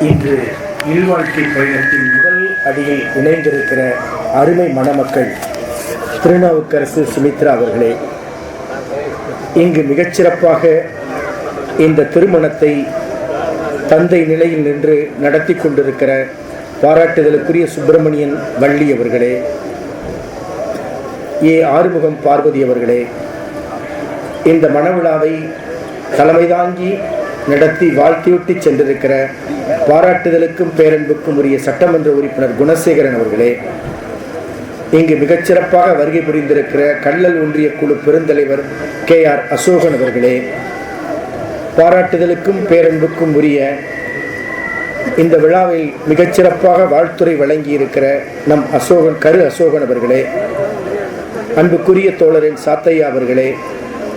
இன்று இல்வாழ்க்கை பயணத்தின் முதல் அடியில் இணைந்திருக்கிற அருமை மணமக்கள் திருநாவுக்கரசு சுமித்ரா அவர்களே இங்கு மிகச்சிறப்பாக இந்த திருமணத்தை தந்தை நிலையில் நின்று நடத்தி கொண்டிருக்கிற பாராட்டுதலுக்குரிய சுப்பிரமணியன் வள்ளி அவர்களே ஏ ஆறுமுகம் பார்வதி அவர்களே இந்த மணவிழாவை தலைமை தாங்கி நடத்தி வாழ்த்தியூட்டி சென்றிருக்கிற பாராட்டுதலுக்கும் பேரன்புக்கும் உரிய சட்டமன்ற உறுப்பினர் குணசேகரன் அவர்களே இங்கு மிகச்சிறப்பாக வருகை புரிந்திருக்கிற கள்ளல் ஒன்றிய குழு பெருந்தலைவர் கே ஆர் அசோகன் அவர்களே பாராட்டுதலுக்கும் பேரன்புக்கும் உரிய இந்த விழாவில் மிகச்சிறப்பாக வாழ்த்துறை வழங்கியிருக்கிற நம் அசோகன் கரு அசோகன் அவர்களே அன்புக்குரிய தோழரின் சாத்தையா அவர்களே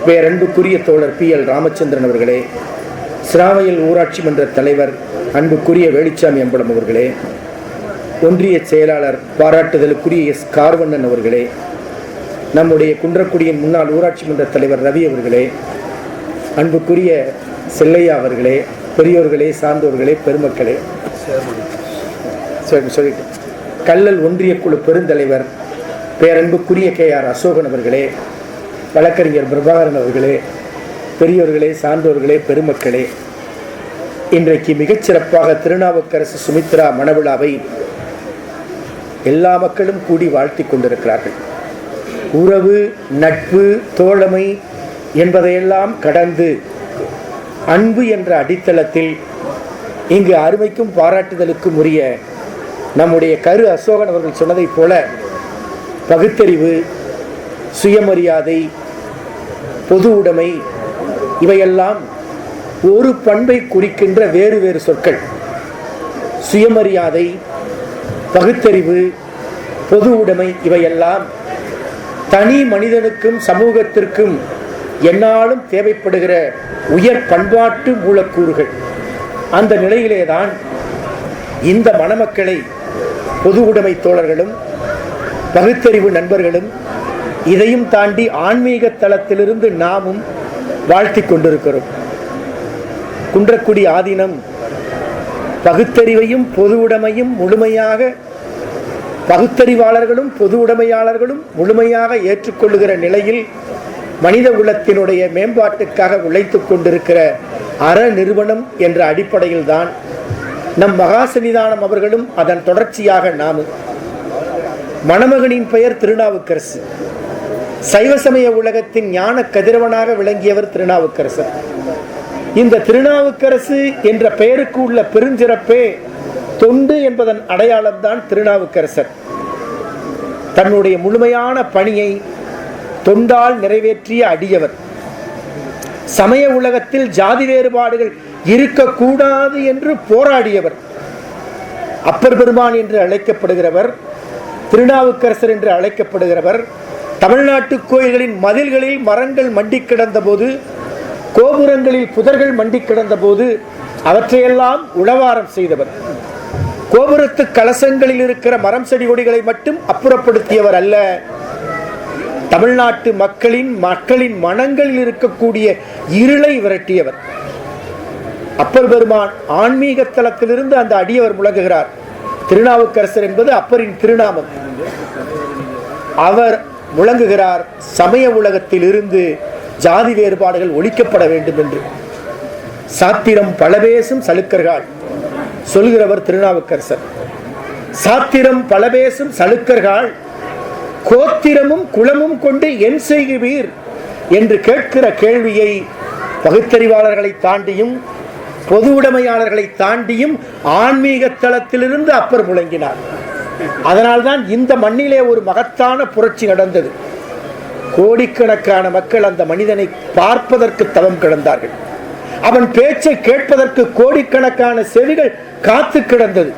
பேரன்புக்குரிய தோழர் பி எல் ராமச்சந்திரன் அவர்களே சிராவையில் ஊராட்சி மன்ற தலைவர் அன்புக்குரிய வேலுச்சாமி அம்பலம் அவர்களே ஒன்றிய செயலாளர் பாராட்டுதலுக்குரிய எஸ். கார்வண்ணன் அவர்களே நம்முடைய குன்றக்குடியின் முன்னாள் ஊராட்சி மன்ற தலைவர் ரவி அவர்களே அன்புக்குரிய செல்லையா அவர்களே பெரியோர்களே சார்ந்தோர்களே பெருமக்களே. சரி சொல்லிட்டு கல்லல் ஒன்றிய குழு பெருந்தலைவர் பேரன்புக்குரிய கே. ஆர். அசோகன் அவர்களே வழக்கறிஞர் பிரபாகரன் அவர்களே பெரியோர்களே சான்றோர்களே பெருமக்களே இன்றைக்கு மிகச்சிறப்பாக திருநாவுக்கரசு சுமித்ரா மணவிழாவை எல்லா மக்களும் கூடி வாழ்த்தி கொண்டிருக்கிறார்கள். உறவு நட்பு தோழமை என்பதையெல்லாம் கடந்து அன்பு என்ற அடித்தளத்தில் இங்கு அருமைக்கும் பாராட்டுதலுக்கும் உரிய நம்முடைய கரு அசோகன் அவர்கள் சொன்னதைப் போல பகுத்தறிவு சுயமரியாதை பொது உடைமை இவையெல்லாம் ஒரு பண்பை குறிக்கின்ற வேறு வேறு சொற்கள். சுயமரியாதை பகுத்தறிவு பொது உடைமை இவையெல்லாம் தனி மனிதனுக்கும் சமூகத்திற்கும் என்னாலும் தேவைப்படுகிற உயர் பண்பாட்டு மூலக்கூறுகள். அந்த நிலையிலேதான் இந்த மணமக்களை பொது உடைமை தோழர்களும் பகுத்தறிவு நண்பர்களும் இதையும் தாண்டி ஆன்மீக தளத்திலிருந்து நாமும் வாழ்த்தி கொண்டிருக்கிறோம் குன்றக்குடி ஆதீனம் பகுத்தறிவையும் பொது உடைமையும் முழுமையாக பகுத்தறிவாளர்களும் பொது உடைமையாளர்களும் முழுமையாக ஏற்றுக்கொள்ளுகிற நிலையில் மனித குலத்தினுடைய மேம்பாட்டுக்காக உழைத்து கொண்டிருக்கிற அற நிறுவனம் என்ற அடிப்படையில் தான் நம் மகாசன்னிதானம் அவர்களும் அதன் தொடர்ச்சியாக நாமும் மணமகனின் பெயர் திருநாவுக்கரசு. சைவ சமய உலகத்தின் ஞான கதிரவனாக விளங்கியவர் திருநாவுக்கரசர். இந்த திருநாவுக்கரசு என்ற பெயருக்கு உள்ள பெருஞ்சிறப்பே தொண்டு என்பதன் அடையாளம்தான் திருநாவுக்கரசர். தன்னுடைய முழுமையான பணியை தொண்டால் நிறைவேற்றிய அடியவர். சமய உலகத்தில் ஜாதி வேறுபாடுகள் இருக்கக்கூடாது என்று போராடியவர். அப்பர் பெருமான் என்று அழைக்கப்படுகிறவர் திருநாவுக்கரசர் என்று அழைக்கப்படுகிறவர் தமிழ்நாட்டு கோயில்களின் மதில்களில் மரங்கள் மண்டி கிடந்தபோது கோபுரங்களில் புதர்கள் மண்டி கிடந்தபோது அவற்றையெல்லாம் உளவாரம் செய்தவர். கோபுரத்து கலசங்களில் இருக்கிற மரம் செடி கொடிகளை மட்டும் அப்புறப்படுத்தியவர் அல்ல. தமிழ்நாட்டு மக்களின் மக்களின் மனங்களில் இருக்கக்கூடிய இருளை விரட்டியவர். அப்பர் பெருமான் ஆன்மீக தளத்திலிருந்து அந்த அடியவர் முழங்குகிறார். திருநாவுக்கரசர் என்பது அப்பரின் திருநாமம். அவர் முழங்குகிறார். சமய உலகத்தில் இருந்து ஜாதி வேறுபாடுகள் ஒழிக்கப்பட வேண்டும் என்று. சாத்திரம் பல பேசும் சலுக்கர்கள் சொல்கிறவர் திருநாவுக்கரசர். சாத்திரம் பல பேசும் சலுக்கர்கள் கோத்திரமும் குலமும் கொண்டு என் செய்குவீர் என்று கேட்கிற கேள்வியை பகுத்தறிவாளர்களை தாண்டியும் பொது உடைமையாளர்களை தாண்டியும் ஆன்மீக தளத்திலிருந்து அப்பர் முழங்கினார். அதனால்தான் இந்த மண்ணிலே ஒரு மகத்தான புரட்சி நடந்தது. கோடிக்கணக்கான மக்கள் அந்த மனிதனை பார்ப்பதற்கு தவம் கிடந்தார்கள். அவன் பேச்சை கேட்பதற்கு கோடிக்கணக்கான செவிகள் காத்து கிடந்தது.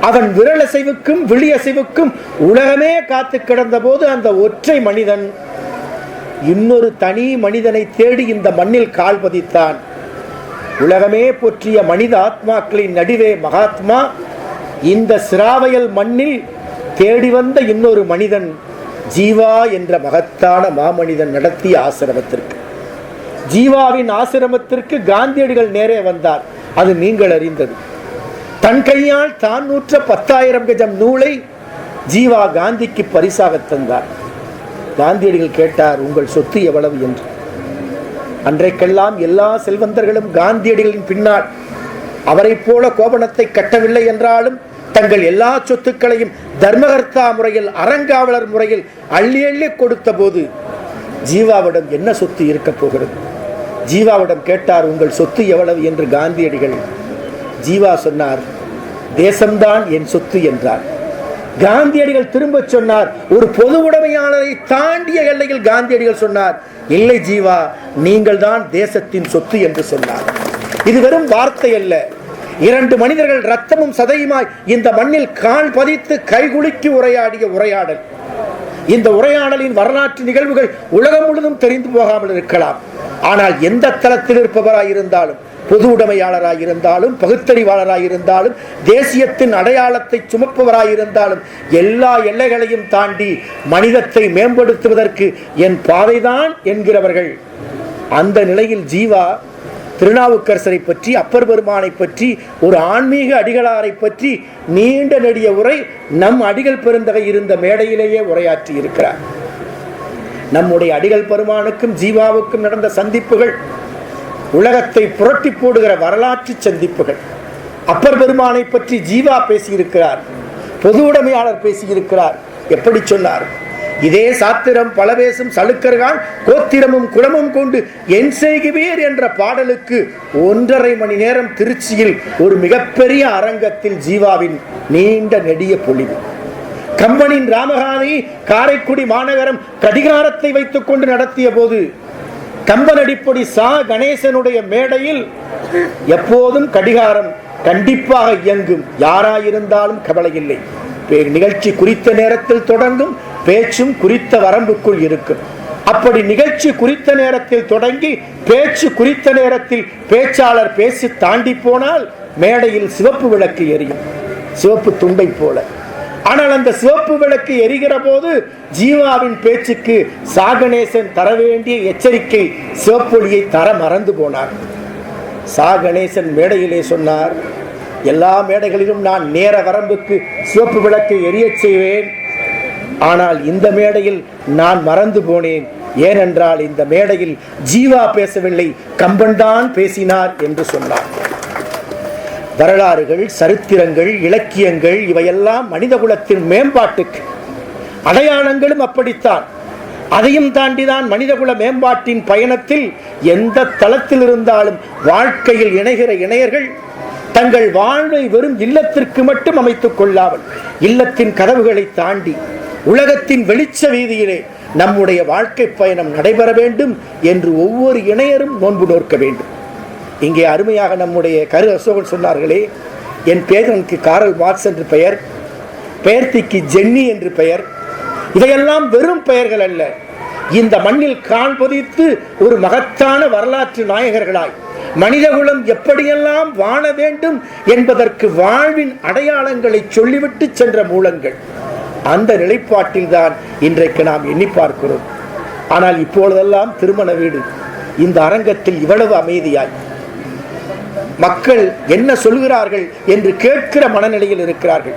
அவன் விரலசைவுக்கும் விழியசைவுக்கும் உலகமே காத்து கிடந்த போது அந்த ஒற்றை மனிதன் இன்னொரு தனி மனிதனை தேடி இந்த மண்ணில் கால் பதித்தான். உலகமே போற்றிய மனித ஆத்மாக்களின் நடுவே மகாத்மா இந்த சிராவையல் மண்ணில் தேடி வந்த இன்னொரு மனிதன் ஜீவா என்ற மகத்தான மாமனிதன் நடத்திய ஆசிரமத்திற்கு. ஜீவாவின் ஆசிரமத்திற்கு காந்தியடிகள் நேரே வந்தார். அது நீங்கள் அறிந்தது. தன் கையால் தான் நூற்ற பத்தாயிரம் கஜம் நூலை ஜீவா காந்திக்கு பரிசாக தந்தார். காந்தியடிகள் கேட்டார் உங்கள் சொத்து எவ்வளவு? என்று. அன்றைக்கெல்லாம் எல்லா செல்வந்தர்களும் காந்தியடிகளின் பின்னால். அவரைப் போல கோபணத்தை கட்டவில்லை என்றாலும் தங்கள் எல்லா சொத்துக்களையும் தர்மகர்த்தா முறையில் அறங்காவலர் முறையில் அள்ளி அள்ளி கொடுத்த போது ஜீவாவிடம் என்ன சொத்து இருக்க போகிறது? ஜீவாவிடம் கேட்டார் உங்கள் சொத்து எவ்வளவு? என்று காந்தியடிகள் ஜீவா சொன்னார் தேசம்தான் என் சொத்து என்றார். காந்தியடிகள் திரும்ப சொன்னார் ஒரு பொது உடைமையாளரை தாண்டிய எல்லையில் காந்தியடிகள் சொன்னார் இல்லை ஜீவா நீங்கள் தான் தேசத்தின் சொத்து என்று சொன்னார். இது வெறும் வார்த்தை அல்ல. இரண்டு மனிதர்கள் ரத்தமும் சதையுமாய் இந்த மண்ணில் கால் பதித்து கைகுலுக்கி உரையாடிய உரையாடல். இந்த உரையாடலின் வரலாற்று நிகழ்வுகள் உலகம் முழுதும் தெரிந்து போகாமல் இருக்கலாம். ஆனால் எந்த தளத்தில் இருப்பவராய் இருந்தாலும் பொது உடைமையாளராய் இருந்தாலும் பகுத்தறிவாளராய் இருந்தாலும் தேசியத்தின் அடையாளத்தை சுமப்பவராய் இருந்தாலும் எல்லா எல்லைகளையும் தாண்டி மனிதத்தை மேம்படுத்துவதற்கு என் பாதைதான் என்கிறவர்கள். அந்த நிலையில் ஜீவா திருநாவுக்கரசரை பற்றி அப்பர் பெருமானை பற்றி ஒரு ஆன்மீக அடிகளாரை பற்றி நீண்ட நெடிய உரை நம் அடிகள் பெருந்தகை இருந்த மேடையிலேயே உரையாற்றி இருக்கிறார். நம்முடைய அடிகள் பெருமானுக்கும் ஜீவாவுக்கும் நடந்த சந்திப்புகள் உலகத்தை புரட்டி போடுகிற வரலாற்று சந்திப்புகள். அப்பர் பெருமானை பற்றி ஜீவா பேசியிருக்கிறார் பொது உடைமையாளர் பேசியிருக்கிறார். எப்படி சொன்னார்? இதே சாத்திரம் பலவேசும் சலுக்கர்கள் கோத்திரமும் குலமும் கொண்டு என் செய்குவீர் என்ற பாடலுக்கு ஒன்றரை மணி நேரம் திருச்சியில் ஒரு மிகப்பெரிய அரங்கத்தில் ஜீவாவின் நீண்ட நெடிய பொழிவு. கம்பனின் ராமகாணி காரைக்குடி மாநகரம் கடிகாரத்தை வைத்துக் கொண்டு நடத்திய போது கம்பனடிப்படி சா. கணேசனுடைய மேடையில் எப்போதும் கடிகாரம் கண்டிப்பாக இயங்கும். யாராயிருந்தாலும் கவலை இல்லை நிகழ்ச்சி குறித்த நேரத்தில் தொடங்கும். பேச்சும் குறித்த வரம்புக்குள் இருக்கும் அப்படி நிகழ்ச்சி குறித்த நேரத்தில் தொடங்கி பேச்சு குறித்த நேரத்தில் பேச்சாளர் பேசி தாண்டி போனால் மேடையில் சிவப்பு விளக்கு எரியும். சிவப்பு துண்டை போல. ஆனால் அந்த சிவப்பு விளக்கு எரிகிற போது ஜீவாவின் பேச்சுக்கு சாகணேசன் தர வேண்டிய எச்சரிக்கை சிவப்பொழியை தர மறந்து போனார். சா கணேசன் மேடையிலே சொன்னார் எல்லா மேடைகளிலும் நான் நேர வரம்புக்கு சிவப்பு விளக்கை எரியச் செய்வேன். ஆனால் இந்த மேடையில் நான் மறந்து போனேன். ஏனென்றால் இந்த மேடையில் ஜீவா பேசவில்லை கம்பன்தான் பேசினார் என்று சொன்னார். வரலாறுகள் சரித்திரங்கள் இலக்கியங்கள் இவையெல்லாம் மனிதகுலத்தின் மேம்பாட்டுக்கு அடையாளங்களும் அப்படித்தான். அதையும் தாண்டிதான் மனிதகுல மேம்பாட்டின் பயணத்தில் எந்த தளத்தில் இருந்தாலும் வாழ்க்கையில் இணைகிற இணையர்கள் தங்கள் வாழ்வை வெறும் இல்லத்திற்கு மட்டும் அமைத்துக் கொள்ளாமல் இல்லத்தின் கதவுகளை தாண்டி உலகத்தின் வெளிச்ச வீதியிலே நம்முடைய வாழ்க்கை பயணம் நடைபெற வேண்டும் என்று ஒவ்வொரு இணையரும் நோன்பு நோக்க வேண்டும். இங்கே அருமையாக நம்முடைய கரு அசோகன் சொன்னார்களே என் பேரனுக்கு காரல் மார்க்ஸ் என்று பெயர் பெயர்த்திக்கு ஜென்னி என்று பெயர். இவையெல்லாம் வெறும் பெயர்கள் அல்ல. இந்த மண்ணில் கால் பொதித்து ஒரு மகத்தான வரலாற்று நாயகர்களாய் மனிதகுலம் எப்படியெல்லாம் வாழ வேண்டும் என்பதற்கு வாழ்வின் அடையாளங்களை சொல்லிவிட்டு சென்ற மூலங்கள். அந்த நிலைப்பாட்டில்தான் இன்றைக்கு நாம் எண்ணி பார்க்கிறோம். ஆனால் இப்பொழுதெல்லாம் திருமண வீடு. இந்த அரங்கத்தில் இவ்வளவு அமைதியாய். மக்கள் என்ன சொல்கிறார்கள் என்று கேட்கிற மனநிலையில் இருக்கிறார்கள்.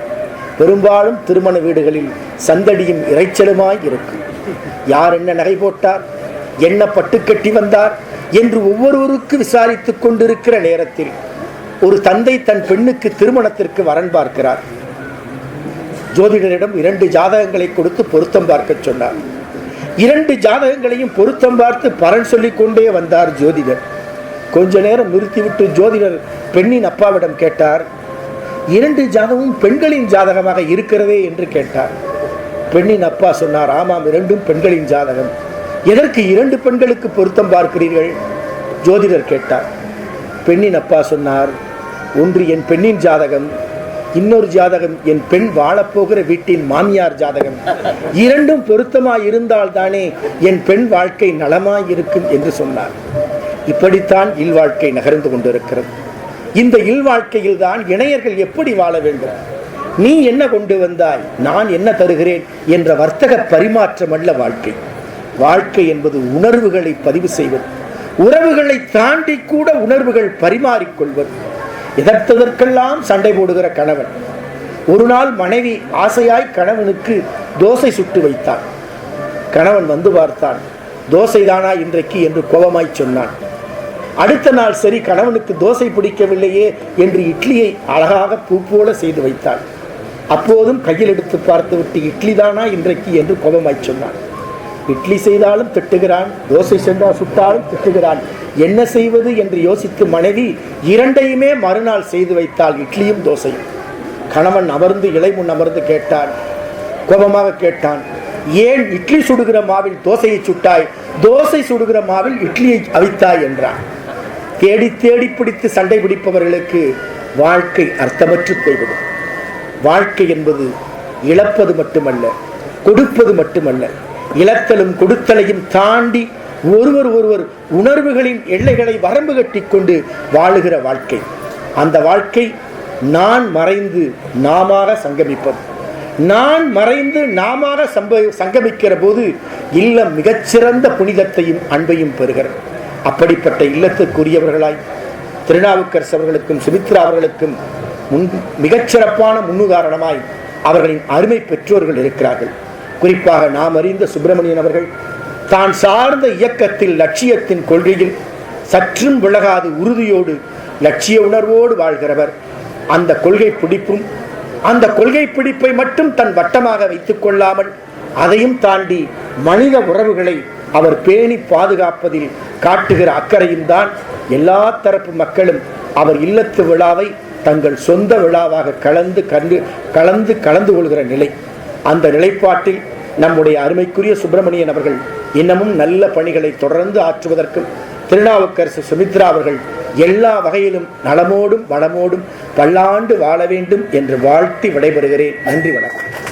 பெரும்பாலும் திருமண வீடுகளில் சந்தடியும் இறைச்சலுமாய் இருக்கும் யார் என்ன நகை போட்டார்? என்ன பட்டுக்கட்டி வந்தார்? என்று ஒவ்வொருவருக்கு விசாரித்துக் கொண்டிருக்கிற நேரத்தில் ஒரு தந்தை தன் பெண்ணுக்கு திருமணத்திற்கு வரன் பார்க்கிறார். ஜோதிடரிடம் இரண்டு ஜாதகங்களை கொடுத்து பொருத்தம் பார்க்க சொன்னார். இரண்டு ஜாதகங்களையும் பொருத்தம் பார்த்து பலன் சொல்லி கொண்டே வந்தார் ஜோதிடர். கொஞ்ச நேரம் நிறுத்திவிட்டு ஜோதிடர் பெண்ணின் அப்பாவிடம் கேட்டார் இரண்டு ஜாதகமும் பெண்களின் ஜாதகமாக இருக்கிறதே? என்று கேட்டார். பெண்ணின் அப்பா சொன்னார் ஆமாம் இரண்டும் பெண்களின் ஜாதகம். எதற்கு இரண்டு பெண்களுக்கு பொருத்தம் பார்க்கிறீர்கள்? ஜோதிடர் கேட்டார். பெண்ணின் அப்பா சொன்னார் ஒன்று என் பெண்ணின் ஜாதகம் இன்னொரு ஜாதகம் என் பெண் வாழப்போகிற வீட்டின் மாமியார் ஜாதகம். இரண்டும் பொருத்தமாய் இருந்தால் தானே என் பெண் வாழ்க்கை நலமாய் இருக்கும் என்று சொன்னார். இப்படித்தான் இல்வாழ்க்கை நகர்ந்து கொண்டிருக்கிறது. இந்த இல்வாழ்க்கையில் தான் இணையர்கள் எப்படி வாழ வேண்டும்? நீ என்ன கொண்டு வந்தாய்? நான் என்ன தருகிறேன்? என்ற வர்த்தக பரிமாற்றம் அல்ல வாழ்க்கை. வாழ்க்கை என்பது உணர்வுகளை பதிவு செய்வது. உறவுகளை தாண்டி கூட உணர்வுகள் பரிமாறிக்கொள்வது. எதற்கெல்லாம் சண்டை போடுகிற கணவன்? ஒரு நாள் மனைவி ஆசையாய் கணவனுக்கு தோசை சுட்டு வைத்தான் கணவன் வந்து பார்த்தான் தோசைதானா இன்றைக்கு? என்று கோபமாய் சொன்னான். அடுத்த நாள் சரி கணவனுக்கு தோசை பிடிக்கவில்லையே என்று இட்லியை அழகாக பூ போல செய்து வைத்தாள். அப்போதும் கையில் எடுத்து பார்த்துவிட்டு இட்லி தானா இன்றைக்கு? என்று கோபமாய் சொன்னான். இட்லி செய்தாலும் திட்டுகிறான் தோசை சென்றால் சுட்டாலும் திட்டுகிறான். என்ன செய்வது என்று யோசித்து மனைவி இரண்டையுமே மறுநாள் செய்து வைத்தால் இட்லியும் தோசையும். கணவன் அமர்ந்து இலை முன் அமர்ந்து கேட்டான் கோபமாக கேட்டான் ஏன் இட்லி சுடுகிற மாவில் தோசையை சுட்டாய்? தோசை சுடுகிற மாவில் இட்லியை அவித்தாய் என்றான். தேடி தேடி பிடித்து சண்டை பிடிப்பவர்களுக்கு வாழ்க்கை அர்த்தமற்று போய்விடும். வாழ்க்கை என்பது இழப்பது மட்டுமல்ல கொடுப்பது மட்டுமல்ல இழத்தலும் கொடுத்தலையும் தாண்டி ஒருவர் ஒருவர் உணர்வுகளின் எல்லைகளை வரம்பு கட்டி கொண்டு வாழுகிற வாழ்க்கை. அந்த வாழ்க்கை நான் மறைந்து நாமாக சங்கமிப்பது. நான் மறைந்து நாமாக சம்ப சங்கமிக்கிற போது இல்லம் மிகச்சிறந்த புனிதத்தையும் அன்பையும் பெறுகிறது. அப்படிப்பட்ட இல்லத்துக்குரியவர்களாய் திருநாவுக்கரசு அவர்களுக்கும் சுமித்ரா அவர்களுக்கும் முன் மிகச்சிறப்பான முன்னுதாரணமாய் அவர்களின் அருமை பெற்றோர்கள் இருக்கிறார்கள். குறிப்பாக நாம் அறிந்த சுப்பிரமணியன் அவர்கள் தான் சார்ந்த இயக்கத்தில் லட்சியத்தின் கொள்கையில் சற்றும் விலகாது உறுதியோடு லட்சிய உணர்வோடு வாழ்கிறவர். அந்த கொள்கை பிடிப்பும் அந்த கொள்கை பிடிப்பை மட்டும் தன் வட்டமாக வைத்துக் கொள்ளாமல் அதையும் தாண்டி மனித உறவுகளை அவர் பேணி பாதுகாப்பதில் காட்டுகிற அக்கறையும் தான் எல்லா தரப்பு மக்களும் அவர் இல்லத்து விழாவை தங்கள் சொந்த விழாவாக கலந்து கண்டு கலந்து கலந்து கொள்கிற நிலை. அந்த நிலைப்பாட்டில் நம்முடைய அருமைக்குரிய சுப்பிரமணியன் அவர்கள் இன்னமும் நல்ல பணிகளை தொடர்ந்து ஆற்றுவதற்கும் திருநாவுக்கரசு சுமித்ரா அவர்கள் எல்லா வகையிலும் நலமோடும் வளமோடும் பல்லாண்டு வாழ வேண்டும் என்று வாழ்த்தி விடைபெறுகிறேன். நன்றி வணக்கம்.